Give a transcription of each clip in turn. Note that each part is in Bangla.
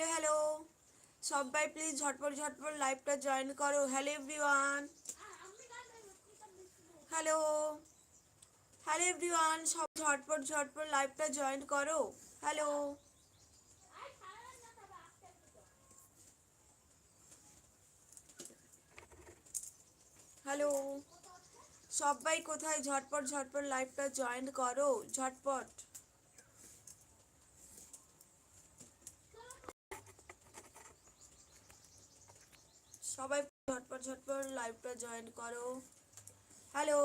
হ্যালো হ্যালো সবাই প্লিজ ঝটপট ঝটপট লাইভটা জয়েন করো। Hello everyone hello hello everyone সব ঝটপট ঝটপট লাইভটা জয়েন করো। হ্যালো হ্যালো সবাই কোথায়? ঝটপট ঝটপট লাইভটা জয়েন করো। ঝটপট। সবাই ঝটপট ঝটপট লাইভটা জয়েন করো। হ্যালো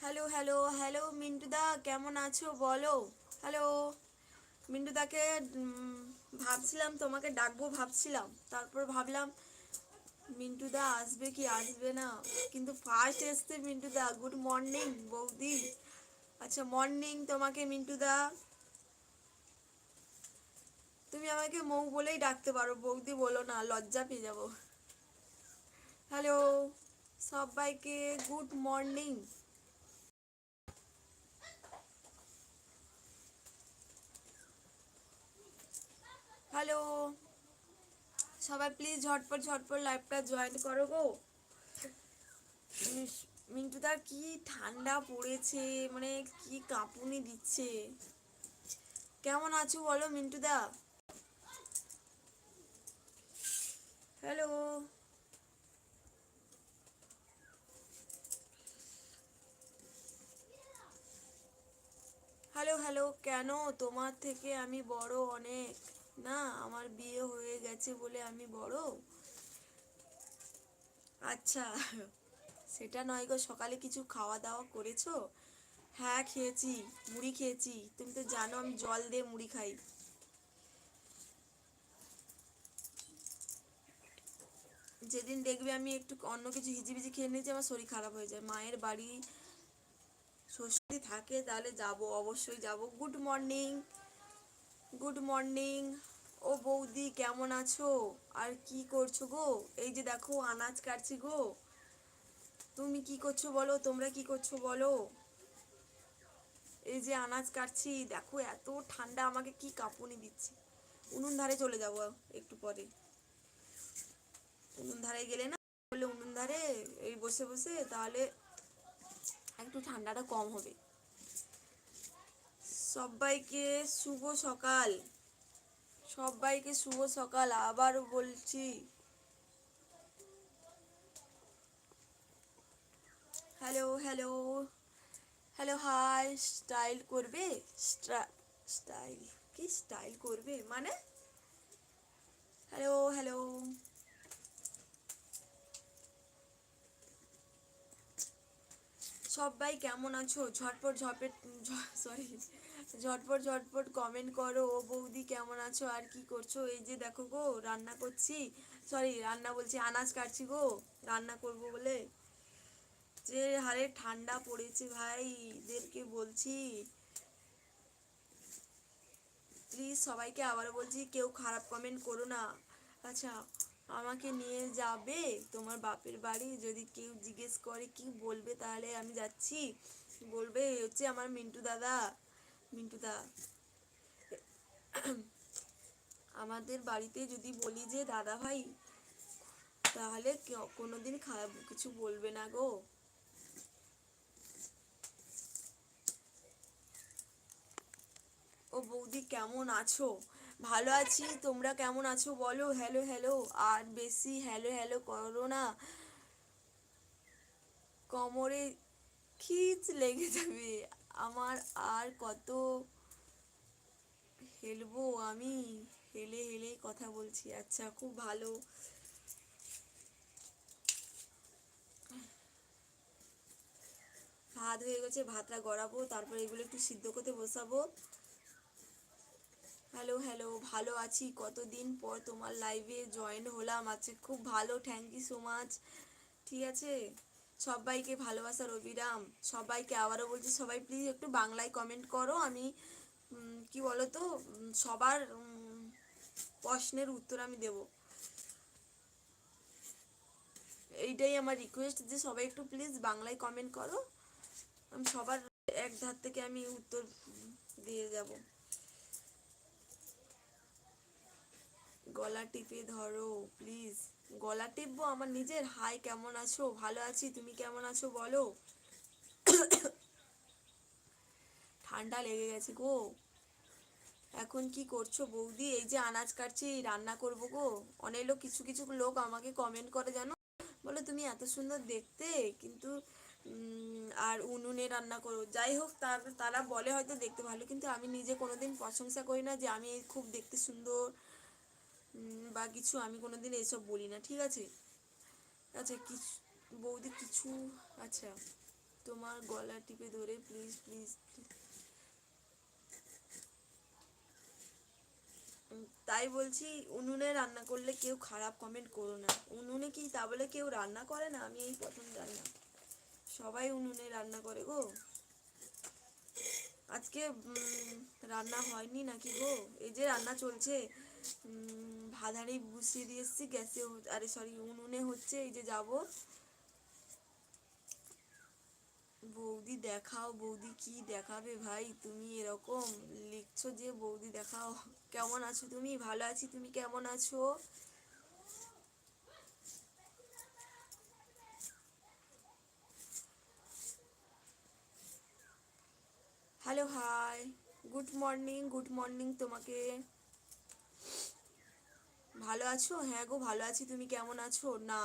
হ্যালো হ্যালো হ্যালো মিন্টুদা, কেমন আছো বলো? হ্যালো মিন্টুদাকে ভাবছিলাম, তোমাকে ডাকবো ভাবছিলাম। তারপর ভাবলাম, মিন্টুদা আসবে কি আসবে না? কিন্তু ফার্স্ট এসছে মিন্টুদা। গুড মর্নিং বৌদি। আচ্ছা মর্নিং তোমাকে, মিন্টুদা। তুমি আমাকে মৌ বলেই ডাকতে পারো, বৌদি বলো না, লজ্জা পেয়ে যাব। হ্যালো সবাইকে গুড মর্নিং হ্যালো সবাই প্লিজ ঝটপট ঝটপট লাইভটা জয়েন করো গো। মিন্টুদার কি ঠান্ডা পড়েছে মানে কি কাঁপুনি দিচ্ছে। কেমন আছো বলো মিন্টুদা? হ্যালো হ্যালো হ্যালো কেন? তোমার থেকে আমি বড় অনেক। না, আমার বিয়ে হয়ে গেছে বলে আমি বড়? আচ্ছা সেটা নয় গো। সকালে কিছু খাওয়া দাওয়া করেছ? হ্যাঁ খেয়েছি। মুড়ি খেয়েছি। তুমি তো জানো আমি জল দিয়ে মুড়ি খাই। যেদিন দেখবে আমি একটু অন্য কিছু হিজিবিজি খেয়ে নিয়েছি, আমার শরীর খারাপ হয়ে যায়। মায়ের বাড়ি শ্বশুরি থাকে, তাহলে যাব, অবশ্যই যাব। গুড মর্নিং গুড মর্নিং ও বৌদি, কেমন আছো? আর কি করছ গো? এই যে দেখো, আনাজ কাটছি গো। তুমি কি করছ বলো? তোমরা কি করছ বলো? এই যে আনাজ কাটছি, দেখো এত ঠান্ডা, আমাকে কি কাঁপুনি দিচ্ছে। উনুন ধারে চলে যাব একটু পরে। উনুন ধারে গেলে না বলে উনুন ধারে এই বসে বসে তাহলে একটু ঠান্ডাটা কম হবে। সবাইকে শুভ সকাল। সবাইকে শুভ সকাল, আবার বলছি। Hello hello hello hi style করবে? স্টাইল কি? স্টাইল করবে? মানে? হ্যালো হ্যালো সবাই কেমন আছো? ঝটপট ঝটপট সরি ঝটপট ঝটপট কমেন্ট করো। ও বৌদি কেমন আছো? আর কি করছ? এই যে দেখো গো, রান্না করছি। সরি রান্না বলছি, আনাজ কাটছি গো। রান্না করব বলে। যে হারে ঠান্ডা পড়েছে ভাই, এদেরকে বলছি। প্লিজ সবাইকে আবারও বলছি, কেউ খারাপ কমেন্ট করো না। আচ্ছা আমাকে নিয়ে যাবে? তোমার বাপের বাড়ি যদি কেউ জিজ্ঞেস করে, কি বলবে তাহলে আমি যাচ্ছি। বলবে হচ্ছে আমার মিন্টু দাদা। মিন্টু দা, আমাদের বাড়িতে যদি বলি যে, দাদা ভাই, তাহলে কোনোদিন খারাপ কিছু বলবে না গো। ও বৌদি, কেমন আছো? ভালো আছি, তোমরা কেমন আছো বলো? হ্যালো হ্যালো আর বেশি হ্যালো হ্যালো করো না। কোমরে খিচ লেগে যাবে। আমার আর কত হেলবো আমি? হেলে হেলে কথা বলছি। আচ্ছা খুব ভালো। ভাত হয়ে গেছে, ভাতটা গড়াবো, তারপর এগুলো একটু সিদ্ধ করতে বসাবো। হ্যালো হ্যালো ভালো আছি। কতদিন পর তোমার লাইভে জয়েন হলাম। আছে খুব ভালো থ্যাংক ইউ সো মাচ ঠিক আছে? সবাইকে ভালোবাসা, রবিরাম। সবাইকে আবারও বলছি, সবাই প্লিজ একটু বাংলায় কমেন্ট করো। আমি কি বলো তো সবার প্রশ্নের উত্তর আমি দেব। এইটাই আমার রিকোয়েস্ট যে সবাই একটু প্লিজ বাংলায় কমেন্ট করো। আমি সবার এক ধার থেকে আমি উত্তর দিয়ে যাব। গলা টিপে ধরো প্লিজ গলা টিপবো? আমার নিজের? হাই, কেমন আছো? ভালো আছি। তুমি কেমন আছো বলো? ঠান্ডা লেগে গেছে গো। এখন কি করছ বৌদি? এই যে আনাজ কাটছি, রান্না করব গো। অনেক লোক, কিছু কিছু লোক আমাকে কমেন্ট করে, জানো? বলো, তুমি এত সুন্দর দেখতে, কিন্তু আর উনুনে রান্না করো। যাই হোক, তার, তারা বলে হয়তো দেখতে ভালো, কিন্তু আমি নিজে কোনোদিন প্রশংসা করি না যে আমি খুব দেখতে সুন্দর বা কিছু আমি কোনোদিন এসব বলি না, ঠিক আছে? আচ্ছা কিছু, বৌদি কিছু আচ্ছা তোমার গলা টিপে ধরে প্লিজ প্লিজ তাই বলছি, উনুনে রান্না করলে কেউ খারাপ কমেন্ট করো না। উনুনে কি তা বলে কেউ রান্না করে না? আমি এই প্রথম জানলাম। সবাই উনুনে রান্না করে গো। আজকে রান্না হয়নি নাকি গো? এই যে রান্না চলছে হাঁড়ি বসিয়ে দিয়ে এসছি, গ্যাসে আরে সরি উনুনে হচ্ছে, এই যে যাব। বৌদি দেখাও, বৌদি কি দেখাবে ভাই? তুমি এরকম লিখছো যে বৌদি দেখাও। কেমন আছো তুমি? ভালো আছি, তুমি কেমন আছো? Hello hi good morning good morning তোমাকে। ভালো আছো? হ্যাঁ গো, ভালো আছি। তুমি কেমন আছো? না।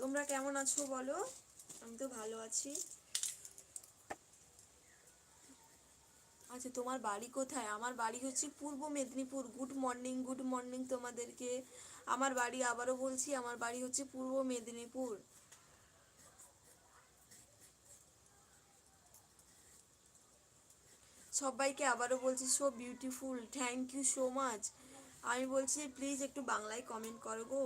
তোমরা কেমন আছো বলো? আমি তো ভালো আছি। আচ্ছা তোমার বাড়ি কোথায়? আমার বাড়ি হচ্ছে Purba Medinipur. Good morning good morning তোমাদেরকে। আমার বাড়ি আবারও বলছি, আমার বাড়ি হচ্ছে পূর্ব মেদিনীপুর। সবাইকে আবারও বলছি so beautiful thank you so much আমি বলছি প্লিজ একটু বাংলায় কমেন্ট করো গো।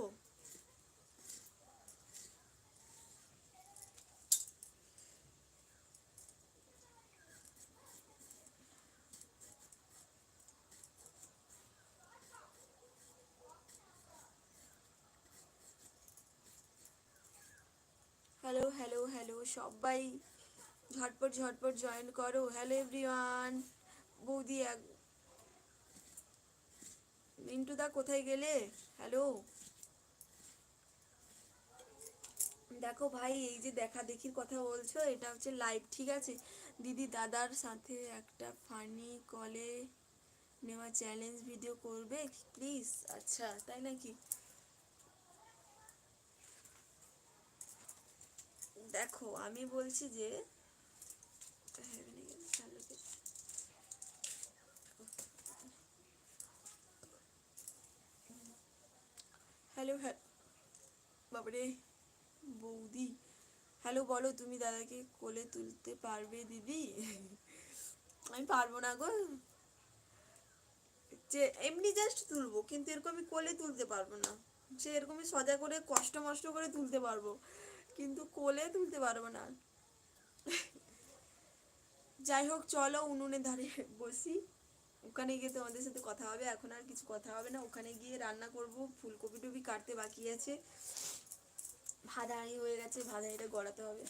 হ্যালো হ্যালো হ্যালো, সবাই ঝটপট ঝটপট জয়েন করো। হ্যালো এভরিওয়ান বৌদি এক দা কোথায় গেলে? হ্যালো দেখো ভাই, এই যে দেখা দেখির কথা বলছো, এটা হচ্ছে লাইভ ঠিক আছে? দিদি দাদার সাথে একটা ফানি কলে নেওয়া চ্যালেঞ্জ ভিডিও করবে প্লিজ আচ্ছা তাই নাকি? দেখো, আমি বলছি যে, হ্যালো হ্যাঁ বাবারে, বৌদি। হ্যালো, বলো, তুমি দাদাকে কোলে তুলতে পারবে, দিদি? আমি পারব না গো। যে, এমনি জাস্ট তুলবো, কিন্তু এরকম আমি কোলে তুলতে পারব না। সে এরকমই সজা করে, কষ্ট মষ্ট করে তুলতে পারব। কিন্তু কোলে তুলতে পারব না। যাই হোক, চলো উনুনে ধারে বসি। ওখানে গিয়ে তোমাদের সাথে কথা হবে। এখন আর কিছু কথা হবে না। ওখানে গিয়ে রান্না করব। ফুলকপি টুপি কাটতে বাকি আছে। ভাদাড়ি হয়ে গেছে। ভাদাড়িটা গড়াতে হবে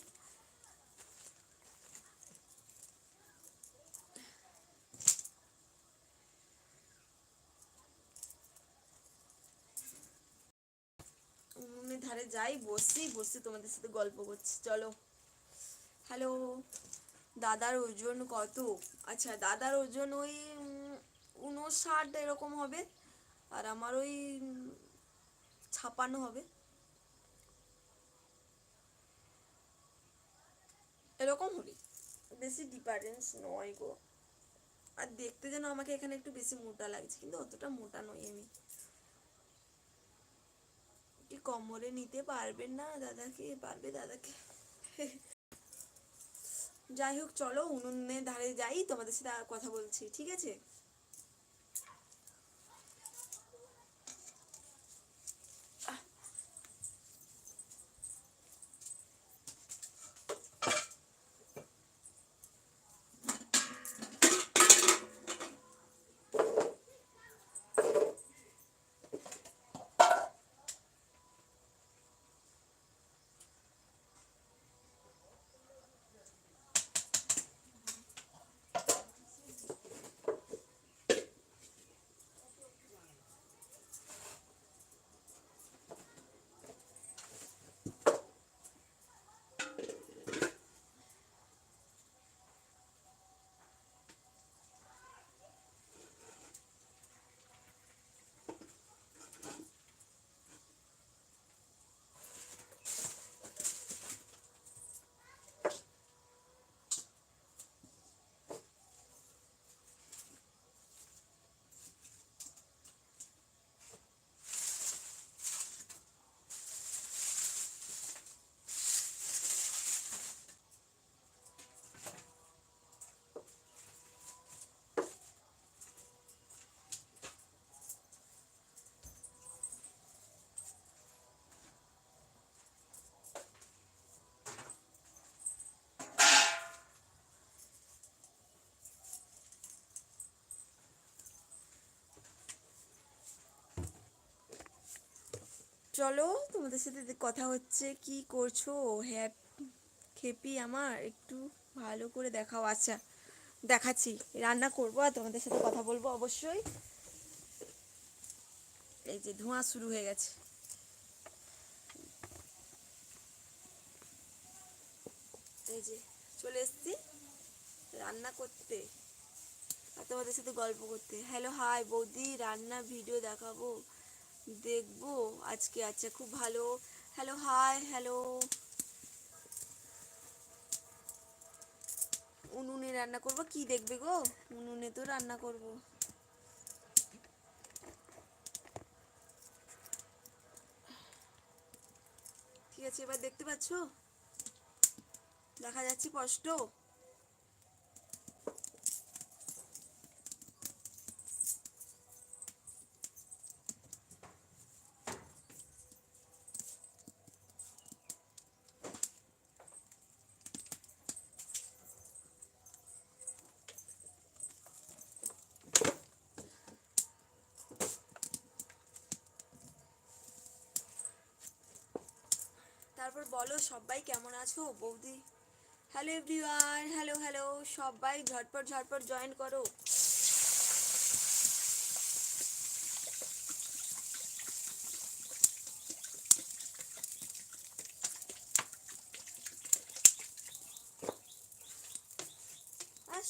উনুনের ধারে যাই, বসি, বসে তোমাদের সাথে গল্প করছি, চলো। হ্যালো দাদার ওজন কত? আচ্ছা দাদার ওজন ওই উনষাট এরকম হবে, আর আমার ওই ছাপানো হবে। এরকম হবে। বেশি ডিফারেন্স নয় গো। আর দেখতে যেন আমাকে এখানে একটু বেশি মোটা লাগছে, কিন্তু অতটা মোটা নই আমি। কি কোমরে নিতে পারবেন না? দাদাকে পারবে দাদাকে। যাই হোক, চলো উনুনের ধারে যাই, তোমাদের সাথে আর কথা বলছি, ঠিক আছে? চলো তোমাদের সাথে কথা হচ্ছে, কি করছ? হ্যাঁ খেপি আমার, একটু ভালো করে দেখাও। আচ্ছা দেখাচ্ছি, রান্না করব আর তোমাদের সাথে কথা বলব অবশ্যই। এই যে ধোঁয়া শুরু হয়ে গেছে। এই যে চলে এসছি রান্না করতে আর তোমাদের সাথে গল্প করতে। হ্যালো হাই বৌদি, রান্না ভিডিও দেখাবো। দেখব। আজকে আচ্ছা খুব ভালো। হ্যালো হাই হ্যালো উনুনে রান্না করব। কি দেখবে গো? উনুনে তো রান্না করব। ঠিক আছে, এবার দেখতে পাচ্ছ? দেখা যাচ্ছে স্পষ্ট। তারপর বলো সবাই কেমন আছো? বৌদি। হ্যালো এভরিওয়ান হ্যালো হ্যালো সবাই ঝটপট ঝটপট জয়েন করো।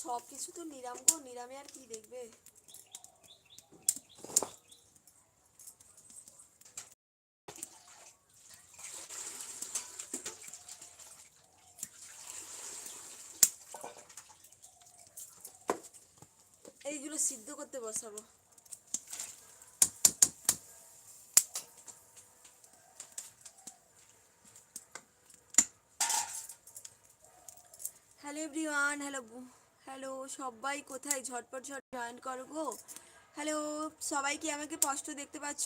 সব কিছু তো নিরাম গো, নিরামে আর কি দেখবে? করতে বসাবো। হ্যালো এভরিওয়ান, হ্যালো হ্যালো সবাই কোথায়? ঝটপট ঝট জয়েন করো গো। হ্যালো, সবাই কি আমাকে স্পষ্ট দেখতে পাচ্ছ?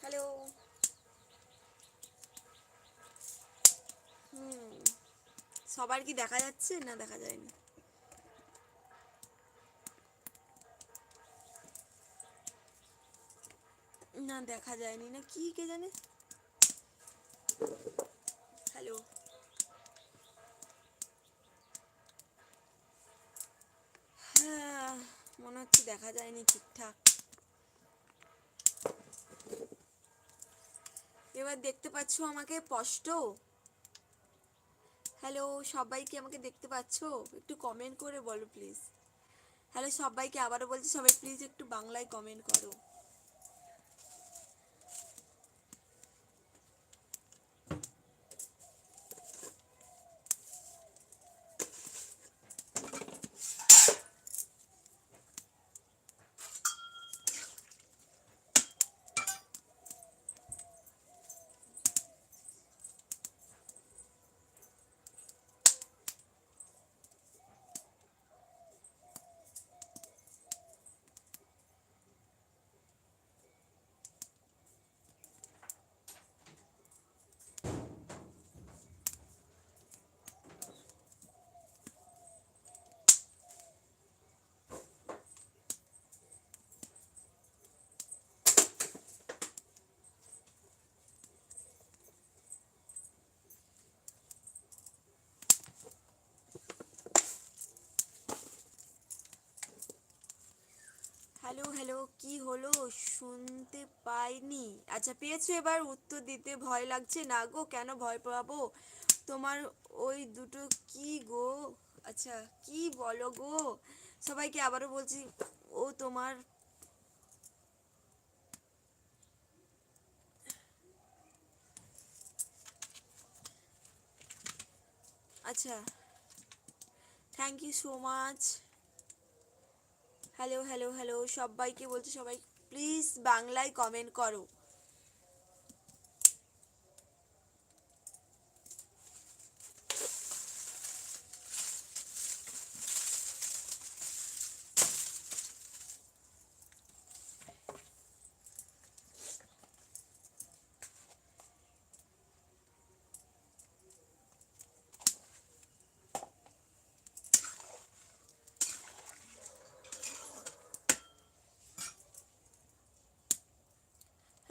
হ্যালো। হুম। সবার কি দেখা যাচ্ছে? না দেখা যায়নি না দেখা যায়নি, না কি কে জানে? হ্যালো হ্যাঁ মনে হচ্ছে দেখা যায়নি ঠিকঠাক। এবার দেখতে পাচ্ছ আমাকে স্পষ্ট? হ্যালো সবাই কি আমাকে দেখতে পাচ্ছ? একটু কমেন্ট করে বলো প্লিজ হ্যালো সবাইকে আবারও বলছি, সবাই প্লিজ একটু বাংলায় কমেন্ট করো। হ্যালো হ্যালো, কি হলো? শুনতে পাইনি। আচ্ছা পেয়েছ এবার উত্তর দিতে। ভয় লাগছে না গো, কেন ভয় পাবো? তোমার ওই দুটো কি গো? আচ্ছা কি বলো গো? সবাইকে আবারও বলছি, ও তোমার আচ্ছা thank you so much hello hello hello সবাইকে বলছি সবাই প্লিজ বাংলায় কমেন্ট করো।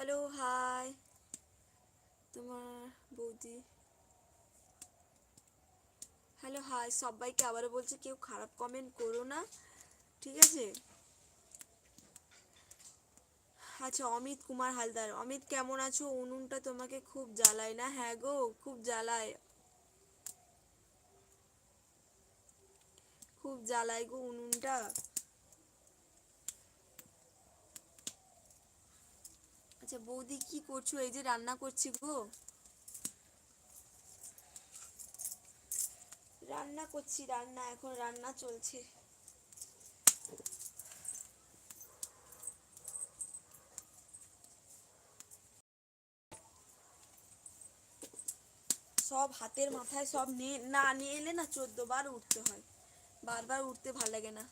হ্যালো হাই তোমার বৌদি। হ্যালো হাই সবাইকে আবারও বলছি, কেউ খারাপ কমেন্ট করো না, ঠিক আছে? আচ্ছা অমিত কুমার হালদার। অমিত, কেমন আছো? উনুনটা তোমাকে খুব জ্বালায় না? হ্যাঁ গো, খুব জ্বালায়। খুব জ্বালায় গো উনুনটা। আচ্ছা বৌদি কি করছ? এই যে রান্না করছি গো। রান্না করছি, রান্না, এখন রান্না চলছে। সব হাতের মাথায় সব নিয়ে না, নিয়ে এলে না চোদ্দ বার উঠতে হয়। বারবার উঠতে ভালো লাগে না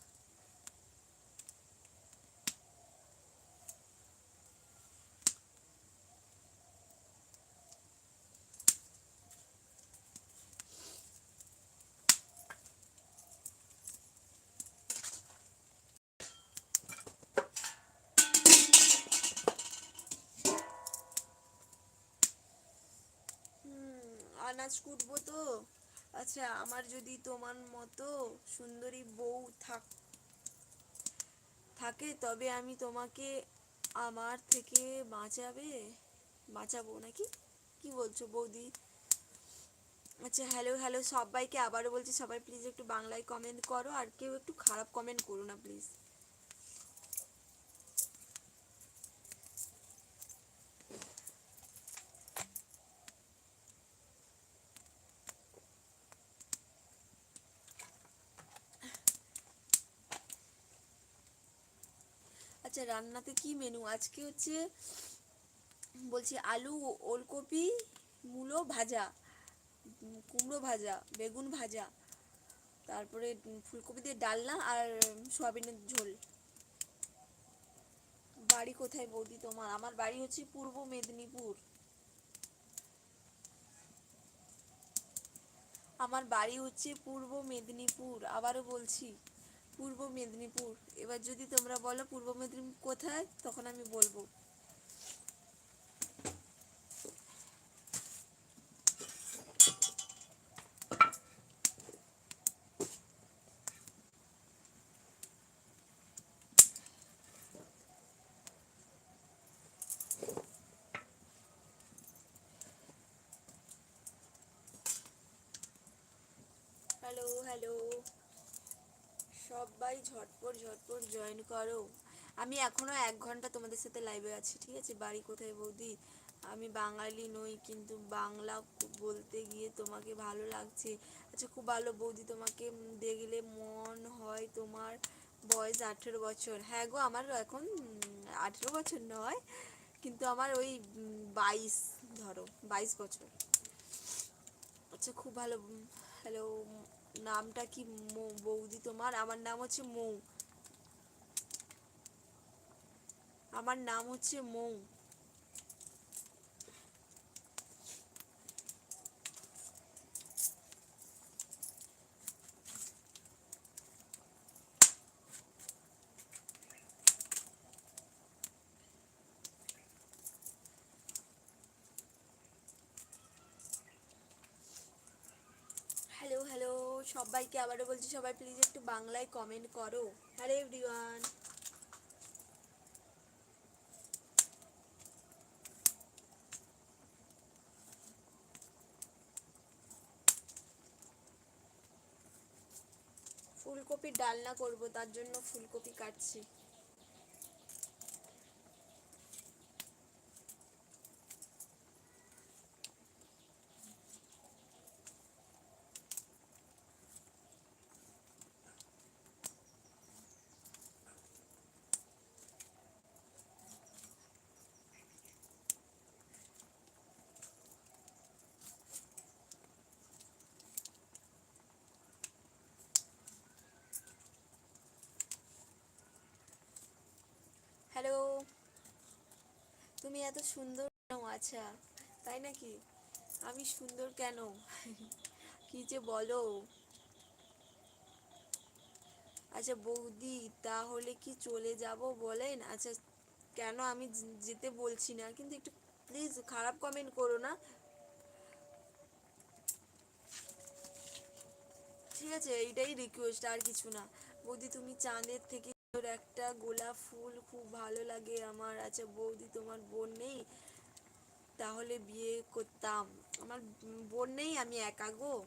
হুম, আনাজ কুটবো তো? আচ্ছা আমার যদি তোমার মতো সুন্দরী বউ থাক থাকে, তবে আমি তোমাকে আমার থেকে বাঁচাবে? বাঁচাবো নাকি? কি বলছো বৌদি? আচ্ছা হ্যালো হ্যালো সবাইকে আবারও বলছি, সবাই প্লিজ একটু বাংলায় কমেন্ট করো, আর কেউ একটু খারাপ কমেন্ট করো না প্লিজ রান্নাতে কি মেনু আজকে হচ্ছে, বলছি আলু, ওলকপি, মূলো ভাজা, কুমড়ো ভাজা, বেগুন ভাজা, তারপরে ফুলকপি দিয়ে ডালনা আর সয়াবিনের ঝোল। বাড়ি কোথায় বৌদি তোমার? আমার বাড়ি হচ্ছে পূর্ব মেদিনীপুর। আমার বাড়ি হচ্ছে পূর্ব মেদিনীপুর, আবারও বলছি। পূর্ব মেদিনীপুর। এবার যদি তোমরা বলো পূর্ব মেদিনীপুর কোথায় তখন আমি বলব। হ্যালো হ্যালো সবাই ঝটপট ঝটপট জয়েন করো। আমি এখনও এক ঘণ্টা তোমাদের সাথে লাইভে আছি, ঠিক আছে? বাড়ি কোথায় বৌদি? আমি বাঙালি নই, কিন্তু বাংলা বলতে গিয়ে তোমাকে ভালো লাগছে। আচ্ছা খুব ভালো বৌদি, তোমাকে দেখলে মন হয় তোমার বয়স আঠেরো বছর। হ্যাঁ গো, আমার এখন আঠেরো বছর নয়, কিন্তু আমার ওই বাইশ, ধরো, বাইশ বছর। আচ্ছা খুব ভালো হ্যালো নামটা কি বৌদি তোমার? আমার নাম হচ্ছে মৌ। আমার নাম হচ্ছে মৌ হ্যালো হ্যালো সবাইকে আবারও বলছি, সবাই প্লিজ একটু বাংলায় কমেন্ট করো। হ্যালো এভরিওয়ান ফুলকপির ডালনা করব, তার জন্য ফুলকপি কাটছি। এত সুন্দর আচ্ছা তাই নাকি? আমি সুন্দর কেন? কি যে বলো? আচ্ছা বৌদি, তাহলে কি চলে যাব বলেন? আচ্ছা কেন আমি যেতে বলছি না? কিন্তু একটু প্লিজ খারাপ কমেন্ট করো না। ঠিক আছে, এইটাই রিকোয়েস্ট আর কিছু না। বৌদি, তুমি চাঁদের থেকে একটা গোলাপ ফুল, খুব ভালো লাগে আমার। আচ্ছা বৌদি, তোমার বোন নেই? তাহলে বিয়ে করতাম। আমার বোন নেই, আমি একা গো।